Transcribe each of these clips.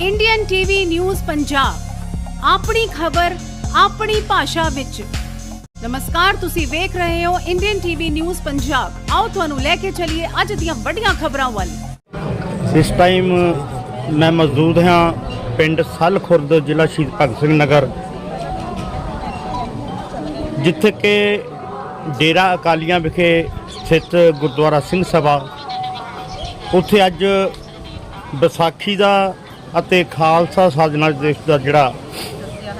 Indian TV news Punjab ਆਪਣੀ ਖਬਰ, ਆਪਣੀ ਭਾਸ਼ਾ ਵਿੱਚ। ਨਮਸਕਾਰ, ਤੁਸੀਂ ਵੇਖ ਰਹੇ ਹੋ ਇੰਡੀਅਨ ਟੀਵੀ ਨਿਊਜ਼ ਪੰਜਾਬ ਆਓ ਤੁਹਾਨੂੰ ਲੈ ਕੇ ਚੱਲੀਏ ਅੱਜ ਦੀਆਂ ਵੱਡੀਆਂ ਖਬਰਾਂ ਵੱਲ। ਇਸ ਟਾਈਮ ਮੈਂ ਮੌਜੂਦ ਹਾਂ ਪਿੰਡ ਸੱਲ ਖੁਰਦ, ਜ਼ਿਲ੍ਹਾ ਸ਼ਹੀਦ ਭਗਤ ਸਿੰਘ ਨਗਰ। ਜਿੱਥੇ ਕਿ ਡੇਰਾ ਅਕਾਲੀਆਂ ਵਿਖੇ ਸਥਿਤ ਗੁਰਦੁਆਰਾ ਸਿੰਘ ਸਭਾ। ਉੱਥੇ ਅੱਜ ਵਿਸਾਖੀ ਦਾ ਅਤੇ ਖਾਲਸਾ ਸਾਜਨਾ ਦਿਵਸ ਦਾ ਜਿਹੜਾ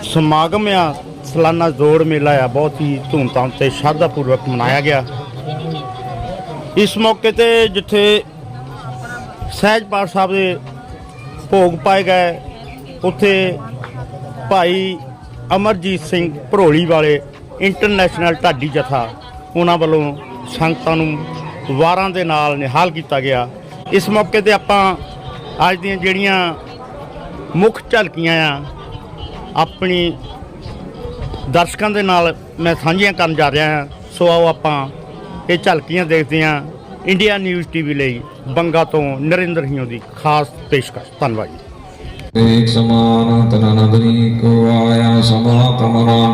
ਸਮਾਗਮ ਆ, ਸਾਲਾਨਾ ਜੋੜ ਮੇਲਾ ਆ, ਬਹੁਤ ਹੀ ਧੂਮਧਾਮ ਤੇ ਸ਼ਰਧਾਪੂਰਵਕ ਮਨਾਇਆ ਗਿਆ। ਇਸ ਮੌਕੇ ਤੇ ਜਿੱਥੇ ਸਹਿਜ ਪਾਠ ਸਾਹਿਬ ਦੇ ਭੋਗ ਪਾਏ ਗਏ, ਉੱਥੇ ਭਾਈ ਅਮਰਜੀਤ ਸਿੰਘ ਭਰੋਲੀ ਵਾਲੇ ਇੰਟਰਨੈਸ਼ਨਲ ਢਾਡੀ ਜਥਾ, ਉਹਨਾਂ ਵੱਲੋਂ ਸੰਗਤਾਂ ਨੂੰ ਵਾਰਾਂ ਦੇ ਨਾਲ ਨਿਹਾਲ ਕੀਤਾ ਗਿਆ। ਇਸ ਮੌਕੇ ਤੇ ਆਪਾਂ ਅੱਜ ਦੀਆਂ ਜਿਹੜੀਆਂ ਮੁੱਖ ਝਲਕੀਆਂ ਆ। ਆਪਣੀ ਦਰਸ਼ਕਾਂ ਦੇ ਨਾਲ ਮੈਂ ਸਾਂਝੀਆਂ ਕਰਨ ਜਾ ਰਿਹਾ ਹਾਂ। ਸੋ ਆਓ ਆਪਾਂ ਇਹ ਝਲਕੀਆਂ ਦੇਖਦੇ ਹਾਂ ਇੰਡੀਆ ਨਿਊਜ਼ ਟੀਵੀ ਲਈ ਬੰਗਾ ਤੋਂ ਨਰਿੰਦਰ ਹਿਓ ਦੀ ਖਾਸ ਪੇਸ਼ਕਸ਼। ਧੰਨਵਾਦ ਜੀ। ਇੱਕ ਸਮਾਨ ਤਨਾਨੰਦਨੀ ਕੋ ਆਇਆ ਸਮਾ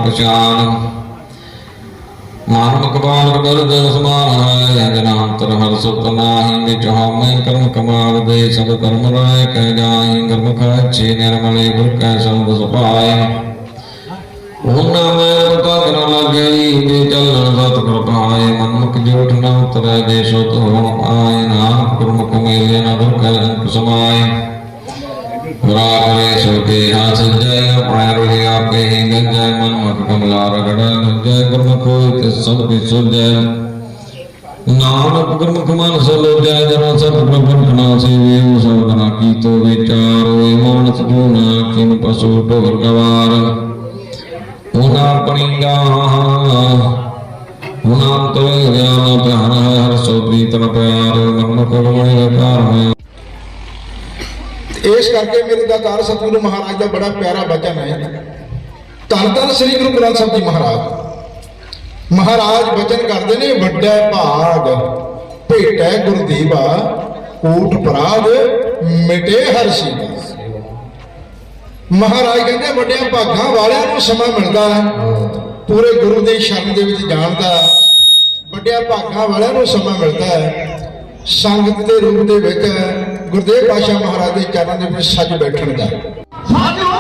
ਪਛਾਨ ਮਾਨ ਮਕਬਾਲ ਕਰ ਦਰਸ ਮਾਨ ਜਨਾਂਤਰ ਹਰ ਸੁਤ ਨਾਹੀ ਵਿਚ ਹਮੈ ਕਰਮ ਕਮਾਲ ਦੇ ਸਭ ਕਰਮ ਰਾਇ ਕਹਿ ਜਾਹੀ ਕਰਮ ਕਾਚੇ ਨਿਰਮਲੇ ਗੁਰ ਕੈ ਸੰਗ ਸੁਭਾਏ। ਉਹਨਾਂ ਮੈਂ ਰਤਾ ਕਰ ਲਾਗੇ ਜੇ ਚੱਲਣ ਸਤ ਪ੍ਰਭਾਏ ਮਨ ਮੁਖ ਜੋਠ ਨਾ ਉਤਰੈ ਦੇ ਸੋ ਤੋ ਆਏ ਨਾਮ ਕਰਮ ਕਮੇ ਨਾ ਦੁਖ ਸਮਾਏ। ਸਮਾਏ ਰਾਗਰੇ ਸੋਕੇ ਹਾਸ ਜੈ ਆਪਣੇ ਰੋਹਿ ਆਪੇ ਹੀ ਗੰਜੈ ਮਨ ਮਤ ਕਮਲਾ ਰਗੜ ਜੈ ਗੁਰਮੁਖ ਹੋਇ ਤੇ ਸਭ ਕੀ ਸੁਝੈ ਨਾਨਕ ਗੁਰਮੁਖ ਮਨ ਸੋ ਜੈ ਜਨ ਪ੍ਰਭੂ ਖਨਾ ਸੇਵੇ ਸਭ ਨਾ ਕੀਤੋ ਵਿਚਾਰ ਹੋਏ ਮਾਨਸ ਜੂਨਾ ਕਿਨ ਪਸੂ ਢੋਰ ਗਵਾਰ। ਉਹਨਾਂ ਆਪਣੀ ਉਹਨਾਂ ਤੋ ਗਿਆਨ ਪਿਆਰ ਹੈ ਹਰ ਸੋ ਪ੍ਰੀਤਮ ਪਿਆਰ ਮਨ ਕੋ ਮੋਹਿ ਵਿਕਾਰ ਹੈ ਇਸ ਕਰਕੇ ਮੇਰੇ ਦਾ ਦਾਤਾਰ ਸਤਿਗੁਰੂ ਮਹਾਰਾਜ ਦਾ ਬੜਾ ਪਿਆਰਾ ਬਚਨ ਹੈ। ਧੰਨ ਧੰਨ ਸ੍ਰੀ ਗੁਰੂ ਗ੍ਰੰਥ ਸਾਹਿਬ ਜੀ ਮਹਾਰਾਜ। ਮਹਾਰਾਜ ਬਚਨ ਕਰਦੇ ਨੇ, ਵੱਡਾ ਭਾਗ ਭੇਟੈ ਗੁਰਦੀਵਾ ਊਟ ਪ੍ਰਾਗ ਮਿਟੇ ਹਰਸ਼ੀ ਮਹਾਰਾਜ ਕਹਿੰਦੇ, ਵੱਡਿਆਂ ਭਾਗਾਂ ਵਾਲਿਆਂ ਨੂੰ ਸਮਾਂ ਮਿਲਦਾ ਹੈ। ਪੂਰੇ ਗੁਰੂ ਦੀ ਸ਼ਰਨ ਦੇ ਵਿੱਚ ਜਾਣ ਦਾ ਵੱਡਿਆਂ ਭਾਗਾਂ ਵਾਲਿਆਂ ਨੂੰ ਸਮਾਂ ਮਿਲਦਾ ਹੈ। ਸੰਗਤ ਦੇ ਰੂਪ ਦੇ ਵਿੱਚ ਗੁਰਦੇਵ ਪਾਸ਼ਾ ਮਹਾਰਾਜ ਦੇ ਚਰਨ ਦੇ ਵਿੱਚ ਸੱਜ ਬੈਠਣ ਦਾ। ਸਾਧੂ